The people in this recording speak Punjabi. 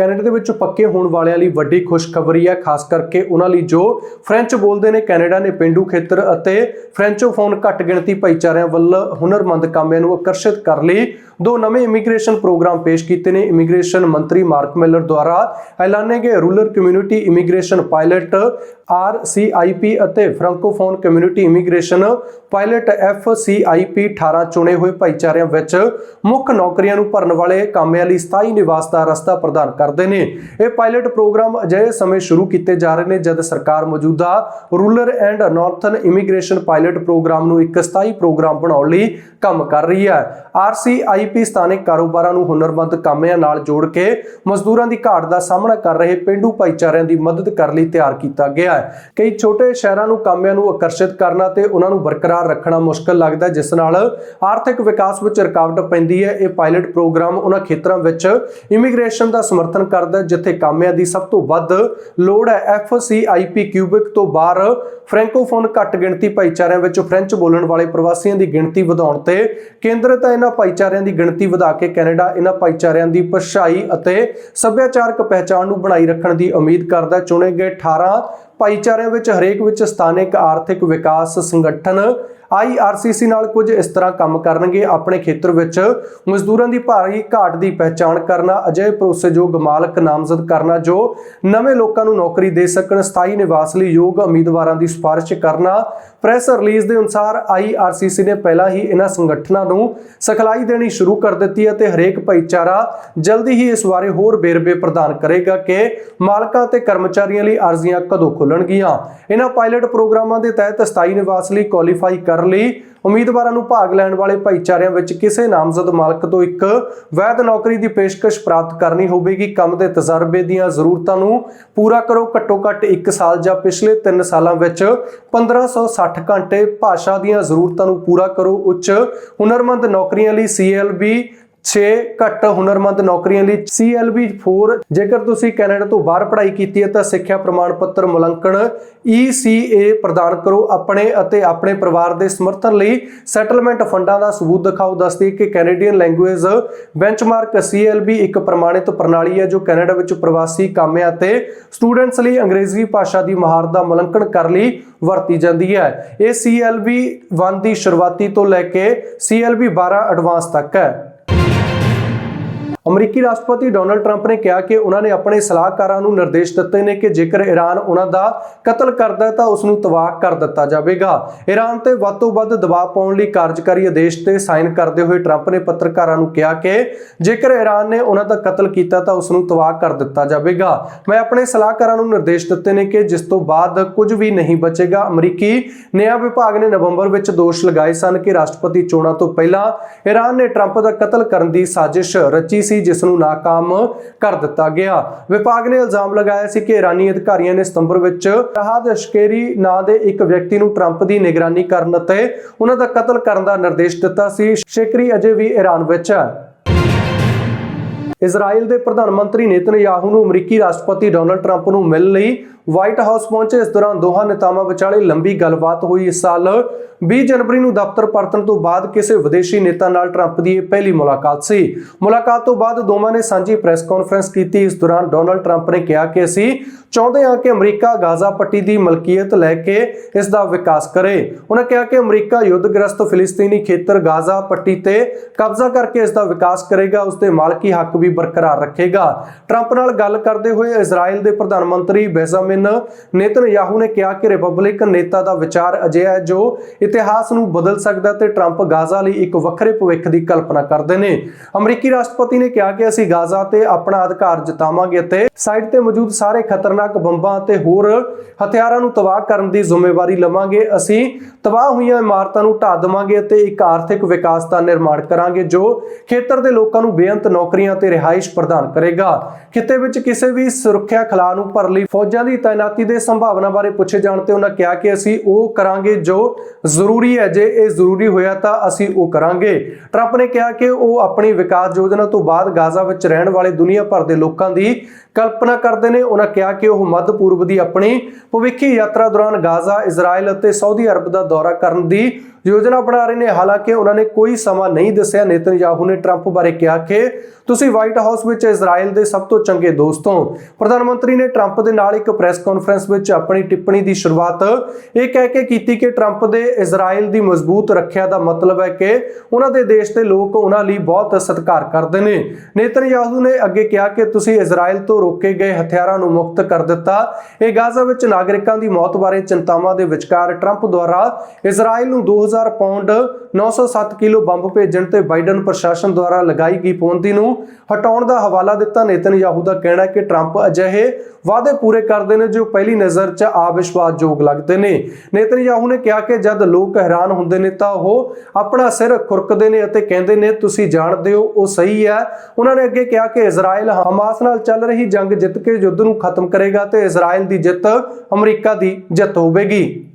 ਕੈਨੇਡਾ ਦੇ ਵਿੱਚ ਪੱਕੇ ਹੋਣ ਵਾਲਿਆਂ ਲਈ ਵੱਡੀ ਖੁਸ਼ਖਬਰੀ ਹੈ, ਖਾਸ ਕਰਕੇ ਉਹਨਾਂ ਲਈ ਜੋ ਫ੍ਰੈਂਚ ਬੋਲਦੇ ਨੇ, ਕੈਨੇਡਾ ਨੇ ਪਿੰਡੂ ਖੇਤਰ ਅਤੇ ਫ੍ਰੈਂਚੋਫੋਨ ਘੱਟ ਗਿਣਤੀ ਭਾਈਚਾਰਿਆਂ ਵੱਲ ਹੁਨਰਮੰਦ ਕਾਮਿਆਂ ਨੂੰ ਆਕਰਸ਼ਿਤ ਕਰਨ ਲਈ। ਦੋ ਨਵੇਂ ਇਮੀਗ੍ਰੇਸ਼ਨ ਪ੍ਰੋਗਰਾਮ ਪੇਸ਼ ਕੀਤੇ ਨੇ। ਇਮੀਗ੍ਰੇਸ਼ਨ ਮੰਤਰੀ ਮਾਰਕ ਮਿਲਰ ਦੁਆਰਾ ਐਲਾਨੇ ਗਏ rural community immigration pilot RCIP ਅਤੇ francophone community immigration pilot FCIP 18 ਚੁਣੇ ਹੋਏ ਭਾਈਚਾਰਿਆਂ ਵਿੱਚ ਮੁੱਖ ਨੌਕਰੀਆਂ ਨੂੰ ਭਰਨ ਵਾਲੇ ਕਾਮਿਆਂ ਲਈ ਸਥਾਈ ਨਿਵਾਸ ਦਾ ਰਸਤਾ ਪ੍ਰਦਾਨ ਕਰਦੇ ਨੇ। ਇਹ ਪਾਇਲਟ ਪ੍ਰੋਗਰਾਮ ਅਜਿਹੇ ਸਮੇਂ ਸ਼ੁਰੂ ਕੀਤੇ ਜਾ ਰਹੇ ਨੇ ਜਦ ਸਰਕਾਰ ਮੌਜੂਦਾ rural and northern immigration pilot programme ਨੂੰ ਇੱਕ ਸਥਾਈ ਪ੍ਰੋਗਰਾਮ ਬਣਾਉਣ ਲਈ ਕੰਮ ਕਰ ਰਹੀ ਹੈ। ਆਰਸੀਆਈਪੀ ਸਥਾਨਕ ਕਾਰੋਬਾਰਾਂ ਨੂੰ ਹੁਨਰਮੰਦ ਕਾਮਿਆਂ ਨਾਲ ਜੋੜ ਕੇ ਮਜ਼ਦੂਰਾਂ ਦੀ ਘਾਟ ਦਾ ਸਾਹਮਣਾ ਕਰ ਰਹੇ ਪਿੰਡੂ ਭਾਈਚਾਰਿਆਂ ਦੀ ਮਦਦ ਕਰਨ ਲਈ ਤਿਆਰ ਕੀਤਾ ਗਿਆ ਹੈ। ਕਈ ਛੋਟੇ ਸ਼ਹਿਰਾਂ ਨੂੰ ਕਾਮਿਆਂ ਨੂੰ ਆਕਰਸ਼ਿਤ ਕਰਨਾ ਤੇ ਉਹਨਾਂ ਨੂੰ ਬਰਕਰਾਰ ਰੱਖਣਾ ਮੁਸ਼ਕਲ ਲੱਗਦਾ ਜਿਸ ਨਾਲ ਆਰਥਿਕ ਵਿਕਾਸ ਵਿੱਚ ਰੁਕਾਵਟ ਪੈਂਦੀ ਹੈ। ਇਹ ਪਾਇਲਟ ਪ੍ਰੋਗਰਾਮ ਉਹਨਾਂ ਖੇਤਰਾਂ ਵਿੱਚ ਇਮੀਗ੍ਰੇਸ਼ਨ ਦਾ ਸਮਰਥਨ ਕਰਦਾ ਜਿੱਥੇ ਕਾਮਿਆਂ ਦੀ ਸਭ ਤੋਂ ਵੱਧ ਲੋੜ ਹੈ। ਐਫਸੀਆਈਪੀ ਕਿਊਬਿਕ ਤੋਂ ਬਾਹਰ ਫ੍ਰੈਂਕੋਫੋਨ ਘੱਟ ਗਿਣਤੀ ਭਾਈਚਾਰਿਆਂ ਵਿੱਚ ਫ੍ਰੈਂਚ ਬੋਲਣ ਵਾਲੇ ਪ੍ਰਵਾਸੀਆਂ ਦੀ ਗਿਣਤੀ ਵਧਾਉਣ ਤੇ ਕੇਂਦਰਿਤ ਹੈ। ਇਹਨਾਂ ਭਾਈਚਾਰਿਆਂ ਦੀ ਗਿਣਤੀ ਵਧਾ ਕੇ ਕੈਨੇਡਾ ਇਹਨਾਂ ਭਾਈਚਾਰਿਆਂ ਦੀ ਭਾਸ਼ਾਈ ਅਤੇ ਸੱਭਿਆਚਾਰਕ ਪਹਿਚਾਣ ਨੂੰ ਬਣਾਈ ਰੱਖਣ ਦੀ ਉਮੀਦ ਕਰਦਾ ਚੁਣੇ ਗਏ 18 ਭਾਈਚਾਰਿਆਂ ਵਿੱਚ ਹਰੇਕ ਵਿੱਚ ਸਥਾਨਕ ਆਰਥਿਕ ਵਿਕਾਸ ਸੰਗਠਨ IRCC ਨਾਲ ਕੁਝ ਇਸ ਤਰ੍ਹਾਂ ਕੰਮ ਕਰਨਗੇ। ਆਪਣੇ ਖੇਤਰ ਵਿੱਚ ਮਜ਼ਦੂਰਾਂ ਦੀ ਭਾਰੀ ਘਾਟ ਦੀ ਪਹਿਚਾਣ ਕਰਨਾ, ਅਜਿਹੇ ਭਰੋਸੇਯੋਗ ਮਾਲਕ ਨਾਮਜ਼ਦ ਕਰਨਾ, ਜੋ ਨਵੇਂ ਲੋਕਾਂ ਨੂੰ ਨੌਕਰੀ ਦੇ ਸਕਣ, ਸਥਾਈ ਨਿਵਾਸ ਲਈ ਯੋਗ ਉਮੀਦਵਾਰਾਂ ਦੀ ਸਿਫਾਰਿਸ਼ ਕਰਨਾ, ਪ੍ਰੈਸ ਰਿਲੀਜ਼ ਦੇ ਅਨੁਸਾਰ IRCC ਨੇ ਪਹਿਲਾਂ ਹੀ ਇਹਨਾਂ ਸੰਗਠਨਾਂ ਨੂੰ ਸਿਖਲਾਈ ਦੇਣੀ ਸ਼ੁਰੂ ਕਰ ਦਿੱਤੀ ਹੈ ਤੇ ਹਰੇਕ ਭਾਈਚਾਰਾ ਜਲਦੀ ਹੀ ਇਸ ਬਾਰੇ ਹੋਰ ਬੇਰਬੇ ਪ੍ਰਦਾਨ ਕਰੇਗਾ ਕਿ ਮਾਲਕਾਂ ਤੇ ਕਰਮਚਾਰੀਆਂ ਲਈ ਅਰਜ਼ੀਆਂ ਕਦੋਂ ਖੁੱਲਣਗੀਆਂ। ਇਹਨਾਂ ਪਾਇਲਟ ਪ੍ਰੋਗਰਾਮਾਂ ਦੇ ਤਹਿਤ ਸਥਾਈ ਨਿਵਾਸ ਲਈ ਕੁਆਲੀਫਾਈ ਕਰਨ ਲਈ ਉਮੀਦਵਾਰਾਂ ਨੂੰ ਭਾਗ ਲੈਣ ਵਾਲੇ ਭਾਈਚਾਰਿਆਂ ਵਿੱਚ ਕਿਸੇ ਨਾਮਜ਼ਦ ਮਾਲਕ ਤੋਂ ਇੱਕ ਵੈਧ ਨੌਕਰੀ ਦੀ ਪੇਸ਼ਕਸ਼ ਪ੍ਰਾਪਤ ਕਰਨੀ ਹੋਵੇਗੀ। ਕੰਮ ਦੇ ਤਜਰਬੇ ਦੀਆਂ ਜ਼ਰੂਰਤਾਂ ਨੂੰ ਪੂਰਾ ਕਰੋ। ਘੱਟੋ ਘੱਟ 1 ਸਾਲ ਜਾਂ ਪਿਛਲੇ 3 ਸਾਲਾਂ ਵਿੱਚ 1560 ਘੰਟੇ ਭਾਸ਼ਾ ਦੀਆਂ ਜ਼ਰੂਰਤਾਂ ਨੂੰ ਪੂਰਾ ਕਰੋ। ਉੱਚ ਹੁਨਰਮੰਦ ਨੌਕਰੀਆਂ ਲਈ CLB 6 ਘੱਟ ਹੁਨਰਮੰਦ ਨੌਕਰੀਆਂ ਲਈ CLB 4 ਜੇਕਰ ਤੁਸੀਂ ਕੈਨੇਡਾ ਤੋਂ ਬਾਹਰ ਪੜ੍ਹਾਈ ਕੀਤੀ ਹੈ ਤਾਂ ਸਿੱਖਿਆ ਪ੍ਰਮਾਣ ਪੱਤਰ ਮੁਲਾਂਕਣ ECA ਪ੍ਰਦਾਨ ਕਰੋ ਆਪਣੇ ਅਤੇ ਆਪਣੇ ਪਰਿਵਾਰ ਦੇ ਸਮਰਥਨ ਲਈ। ਸੈਟਲਮੈਂਟ ਫੰਡਾਂ ਦਾ ਸਬੂਤ ਦਿਖਾਓ। ਦੱਸਦੀ ਕਿ ਕੈਨੇਡੀਅਨ ਲੈਂਗੁਏਜ ਬੈਂਚਮਾਰਕ CLB ਇੱਕ ਪ੍ਰਮਾਣਿਤ ਪ੍ਰਣਾਲੀ ਹੈ ਜੋ ਕੈਨੇਡਾ ਵਿੱਚ ਪ੍ਰਵਾਸੀ ਕਾਮਿਆਂ ਅਤੇ ਸਟੂਡੈਂਟਸ ਲਈ ਅੰਗਰੇਜ਼ੀ ਭਾਸ਼ਾ ਦੀ ਮਹਾਰਤ ਦਾ ਮੁਲਾਂਕਣ ਕਰਨ ਲਈ ਵਰਤੀ ਜਾਂਦੀ ਹੈ। ਇਹ CLB 1 ਦੀ ਸ਼ੁਰੂਆਤੀ ਤੋਂ ਲੈ ਕੇ CLB 12 ਐਡਵਾਂਸ ਤੱਕ ਹੈ। ਅਮਰੀਕੀ ਰਾਸ਼ਟਰਪਤੀ ਡੋਨਲਡ ਟਰੰਪ ਨੇ ਕਿਹਾ ਕਿ ਉਹਨਾਂ ਨੇ ਆਪਣੇ ਸਲਾਹਕਾਰਾਂ ਨੂੰ ਨਿਰਦੇਸ਼ ਦਿੱਤੇ ਨੇ ਕਿ ਜੇਕਰ ਈਰਾਨ ਉਹਨਾਂ ਦਾ ਕਤਲ ਕਰਦਾ ਹੈ ਤਾਂ ਉਸ ਨੂੰ ਤਬਾਹ ਕਰ ਦਿੱਤਾ ਜਾਵੇਗਾ। ਈਰਾਨ ਤੇ ਵੱਧ ਤੋਂ ਵੱਧ ਦਬਾਅ ਪਾਉਣ ਲਈ ਕਾਰਜਕਾਰੀ ਆਦੇਸ਼ ਤੇ ਸਾਈਨ ਕਰਦੇ ਹੋਏ ਟਰੰਪ ਨੇ ਪੱਤਰਕਾਰਾਂ ਨੂੰ ਕਿਹਾ ਕਿ ਜੇਕਰ ਈਰਾਨ ਨੇ ਉਹਨਾਂ ਦਾ ਕਤਲ ਕੀਤਾ ਤਾਂ ਉਸ ਨੂੰ ਤਬਾਹ ਕਰ ਦਿੱਤਾ ਜਾਵੇਗਾ। ਮੈਂ ਆਪਣੇ ਸਲਾਹਕਾਰਾਂ ਨੂੰ ਨਿਰਦੇਸ਼ ਦਿੱਤੇ ਨੇ ਕਿ ਜਿਸ ਤੋਂ ਬਾਅਦ ਕੁਝ ਵੀ ਨਹੀਂ ਬਚੇਗਾ। ਅਮਰੀਕੀ ਨਿਆਂ ਵਿਭਾਗ ਨੇ ਨਵੰਬਰ ਵਿੱਚ ਦੋਸ਼ ਲਗਾਏ ਸਨ ਕਿ ਰਾਸ਼ਟਰਪਤੀ ਚੋਣਾਂ ਤੋਂ ਪਹਿਲਾਂ ਈਰਾਨ ਨੇ ਟਰੰਪ ਦਾ ਕਤਲ ਕਰਨ ਦੀ ਸਾਜ਼ਿਸ਼ ਰਚੀ ਸੀ ਜਿਸ ਨੂੰ ਨਾਕਾਮ ਕਰ ਦਿੱਤਾ ਗਿਆ। ਵਿਭਾਗ ਨੇ ਇਲਜ਼ਾਮ ਲਗਾਇਆ ਸੀ ਕਿ ਇਰਾਨੀ ਅਧਿਕਾਰੀਆਂ ਨੇ ਸਤੰਬਰ ਵਿੱਚ ਰਾਹਤ ਅਸ਼ਕੇਰੀ ਨਾਂ ਦੇ ਇੱਕ ਵਿਅਕਤੀ ਨੂੰ ਟਰੰਪ ਦੀ ਨਿਗਰਾਨੀ ਕਰਨ ਅਤੇ ਉਹਨਾਂ ਦਾ ਕਤਲ ਕਰਨ ਦਾ ਨਿਰਦੇਸ਼ ਦਿੱਤਾ ਸੀ। ਸ਼ੇਕਰੀ ਅਜੇ ਵੀ ਈਰਾਨ ਵਿੱਚ ਹੈ। ਇਜ਼ਰਾਈਲ ਦੇ ਪ੍ਰਧਾਨ ਮੰਤਰੀ ਨੇਤਨਯਾਹੂ ਨੂੰ ਅਮਰੀਕੀ ਰਾਸ਼ਟਰਪਤੀ ਡੋਨਲਡ ਟਰੰਪ ਨੂੰ ਮਿਲਣ ਲਈ ਵਾਈਟ ਹਾਊਸ ਪਹੁੰਚੇ। ਇਸ ਦੌਰਾਨ ਦੋਹਾਂ ਨੇਤਾਵਾਂ ਵਿਚਾਲੇ ਲੰਬੀ ਗੱਲਬਾਤ ਹੋਈ। ਇਸ ਸਾਲ 20 ਜਨਵਰੀ ਨੂੰ ਦਫ਼ਤਰ ਪਰਤਣ ਤੋਂ ਬਾਅਦ ਕਿਸੇ ਵਿਦੇਸ਼ੀ ਨੇਤਾ ਨਾਲ ਟਰੰਪ ਦੀ ਇਹ ਪਹਿਲੀ ਮੁਲਾਕਾਤ ਸੀ। ਮੁਲਾਕਾਤ ਤੋਂ ਬਾਅਦ ਦੋਵਾਂ ਨੇ ਸਾਂਝੀ ਪ੍ਰੈਸ ਕਾਨਫਰੰਸ ਕੀਤੀ। ਇਸ ਦੌਰਾਨ ਡੋਨਲਡ ਟਰੰਪ ਨੇ ਕਿਹਾ ਕਿ ਅਸੀਂ ਚਾਹੁੰਦੇ ਹਾਂ ਕਿ ਅਮਰੀਕਾ ਗਾਜ਼ਾ ਪੱਟੀ ਦੀ ਮਲਕੀਅਤ ਲੈ ਕੇ ਇਸ ਦਾ ਵਿਕਾਸ ਕਰੇ। ਉਹਨਾਂ ਕਿਹਾ ਕਿ ਅਮਰੀਕਾ ਯੁੱਧਗ੍ਰਸਤ ਫਿਲਿਸਤੀਨੀ ਖੇਤਰ ਗਾਜ਼ਾ ਪੱਟੀ ਤੇ ਕਬਜ਼ਾ ਕਰਕੇ ਇਸ ਦਾ ਵਿਕਾਸ ਕਰੇਗਾ। ਉਸ ਦੇ ਮਾਲਕੀ ਹੱਕ ਵੀ ਬਰਕਰਾਰ ਰੱਖੇਗਾ। ਟਰੰਪ ਨਾਲ ਗੱਲ ਕਰਦੇ ਹੋਏ ਇਜ਼ਰਾਈਲ ਦੇ ਪ੍ਰਧਾਨ ਮੰਤਰੀ ਬੈਂਜਾਮਿਨ ਨੇਤਨਯਾਹੂ ਨੇ ਕਿਹਾ ਕਿ ਰਿਪਬਲਿਕਨ ਨੇਤਾ ਦਾ ਵਿਚਾਰ ਅਜਿਹਾ ਹੈ ਜੋ ਇਤਿਹਾਸ ਨੂੰ ਬਦਲ ਸਕਦਾ ਤੇ ਟਰੰਪ ਗਾਜ਼ਾ ਲਈ ਇੱਕ ਵੱਖਰੇ ਭਵਿੱਖ ਦੀ ਕਲਪਨਾ ਕਰਦੇ ਨੇ। ਅਮਰੀਕੀ ਰਾਸ਼ਟਰਪਤੀ ਨੇ ਕਿਹਾ ਕਿ ਅਸੀਂ ਗਾਜ਼ਾ ਤੇ ਆਪਣਾ ਅਧਿਕਾਰ ਜਤਾਵਾਂਗੇ ਅਤੇ ਸਾਈਟ ਤੇ ਮੌਜੂਦ ਸਾਰੇ ਖਤਰਨਾਕ ਬੰਬਾਂ ਅਤੇ ਹੋਰ ਹਥਿਆਰਾਂ ਨੂੰ ਤਬਾਹ ਕਰਨ ਦੀ ਜ਼ਿੰਮੇਵਾਰੀ ਲਵਾਂਗੇ। ਅਸੀਂ ਤਬਾਹ ਹੋਈਆਂ ਇਮਾਰਤਾਂ ਨੂੰ ਢਾ ਦੇਵਾਂਗੇ ਅਤੇ ਇੱਕ ਆਰਥਿਕ ਵਿਕਾਸ ਦਾ ਨਿਰਮਾਣ ਕਰਾਂਗੇ ਜੋ ਖੇਤਰ ਦੇ ਲੋਕਾਂ ਨੂੰ ਬੇਅੰਤ ਨੌਕਰੀਆਂ ਤੇ ਰਿਹਾਇਸ਼ ਪ੍ਰਦਾਨ ਕਰੇਗਾ। ਖਿੱਤੇ ਵਿੱਚ ਕਿਸੇ ਵੀ ਸੁਰੱਖਿਆ ਖਲਾਅ ਨੂੰ ਭਰਨ ਲਈ ਫੌਜਾਂ ਦੀ ਤਾਇਨਾਤੀ ਦੇ ਸੰਭਾਵਨਾ ਬਾਰੇ ਪੁੱਛੇ ਜਾਣ ਤੇ ਉਹਨਾਂ ਕਿਹਾ ਕਿ ਅਸੀਂ ਉਹ ਕਰਾਂਗੇ ਜੋ ਜ਼ਰੂਰੀ ਹੈ। ਜੇ ਇਹ ਜ਼ਰੂਰੀ ਹੋਇਆ ਤਾਂ ਅਸੀਂ ਉਹ ਕਰਾਂਗੇ। ਟਰੰਪ ਨੇ ਕਿਹਾ ਕਿ ਉਹ ਆਪਣੀ ਵਿਕਾਸ ਯੋਜਨਾ ਤੋਂ ਬਾਅਦ ਗਾਜ਼ਾ ਵਿੱਚ ਰਹਿਣ ਵਾਲੇ ਦੁਨੀਆ ਭਰ ਦੇ ਲੋਕਾਂ ਦੀ ਕਲਪਨਾ ਕਰਦੇ ਨੇ। ਉਹਨਾਂ ਕਿਹਾ ਕਿ ਉਹ ਮੱਧ ਪੂਰਬ ਦੀ ਆਪਣੀ ਭਵਿੱਖੀ ਯਾਤਰਾ ਦੌਰਾਨ ਗਾਜ਼ਾ ਇਜ਼ਰਾਈਲ ਅਤੇ ਸਾਊਦੀ ਅਰਬ ਦਾ ਦੌਰਾ ਕਰਨ ਦੀ ਯੋਜਨਾ ਬਣਾ ਰਹੇ ਨੇ। ਹਾਲਾਂਕਿ ਉਹਨਾਂ ਨੇ ਕੋਈ ਸਮਾਂ ਨਹੀਂ ਦੱਸਿਆ। ਨੇਤਨਯਾਹੂ ਨੇ ਟਰੰਪ ਬਾਰੇ ਕਿਹਾ ਕਿ ਤੁਸੀਂ ਵਾਈਟ ਹਾਊਸ ਵਿੱਚ ਇਜ਼ਰਾਈਲ ਦੇ ਸਭ ਤੋਂ ਚੰਗੇ ਦੋਸਤ ਹੋ। ਪ੍ਰਧਾਨ ਮੰਤਰੀ ਨੇ ਟਰੰਪ ਦੇ ਨਾਲ ਇੱਕ ਪ੍ਰੈਸ ਕਾਨਫਰੰਸ ਵਿੱਚ ਆਪਣੀ ਟਿੱਪਣੀ ਦੀ ਸ਼ੁਰੂਆਤ ਇਹ ਕਹਿ ਕੇ ਕੀਤੀ ਕਿ ਟਰੰਪ ਦੇ ਇਜ਼ਰਾਈਲ ਦੀ ਮਜ਼ਬੂਤ ਰੱਖਿਆ ਦਾ ਮਤਲਬ ਹੈ ਕਿ ਉਹਨਾਂ ਦੇ ਦੇਸ਼ ਦੇ ਲੋਕ ਉਹਨਾਂ ਲਈ ਬਹੁਤ ਸਤਿਕਾਰ ਕਰਦੇ ਨੇ। ਨੇਤਨਯਾਹੂ ਨੇ ਅੱਗੇ ਕਿਹਾ ਕਿ ਤੁਸੀਂ ਇਜ਼ਰਾਈਲ ਤੋਂ ਰੋਕੇ ਗਏ ਹਥਿਆਰਾਂ ਨੂੰ ਮੁਕਤ ਕਰ ਦਿੱਤਾ। ਇਹ ਗਾਜ਼ਾ ਵਿੱਚ ਨਾਗਰਿਕਾਂ ਦੀ ਮੌਤ ਬਾਰੇ ਚਿੰਤਾਵਾਂ ਦੇ ਵਿਚਕਾਰ ਟਰੰਪ ਦੁਆਰਾ ਇਜ਼ਰਾਈਲ ਨੂੰ 2000 ਪਾਉਂਡ 907 ਕਿਲੋ ਬੰਬ ਭੇਜਣ ਤੇ ਬਾਈਡਨ ਪ੍ਰਸ਼ਾਸਨ ਦੁਆਰਾ ਲਗਾਈ ਗਈ ਪਾਬੰਦੀ ਨੂੰ ਹਟਾਉਣ ਦਾ ਹਵਾਲਾ ਦਿੱਤਾ। ਨੇਤਨਯਾਹੂ ਦਾ ਕਹਿਣਾ ਹੈ ਕਿ ਟਰੰਪ ਅਜਿਹੇ ਵਾਅਦੇ ਪੂਰੇ ਕਰਦੇ ਨੇ ਜੋ ਪਹਿਲੀ ਨਜ਼ਰ 'ਚ ਅਵਿਸ਼ਵਾਸਯੋਗ ਲੱਗਦੇ ਨੇ। ਨੇਤਨਯਾਹੂ ਨੇ ਕਿਹਾ ਕਿ ਜਦ ਲੋਕ ਹੈਰਾਨ ਹੁੰਦੇ ਨੇ ਤਾਂ ਉਹ ਆਪਣਾ ਸਿਰ ਖੁਰਕਦੇ ਨੇ ਅਤੇ ਕਹਿੰਦੇ ਨੇ, ਤੁਸੀਂ ਜਾਣਦੇ ਹੋ, ਉਹ ਸਹੀ ਹੈ। ਉਹਨਾਂ ਨੇ ਅੱਗੇ ਕਿਹਾ ਕਿ ਇਜ਼ਰਾਈਲ ਹਮਾਸ ਨਾਲ ਚੱਲ ਰਹੀ ਜੰਗ ਜਿੱਤ ਕੇ ਯੁੱਧ ਨੂੰ ਖਤਮ ਕਰੇਗਾ ਤੇ ਇਜ਼ਰਾਈਲ ਦੀ ਜਿੱਤ ਅਮਰੀਕਾ ਦੀ ਜਿੱਤ ਹੋਵੇਗੀ।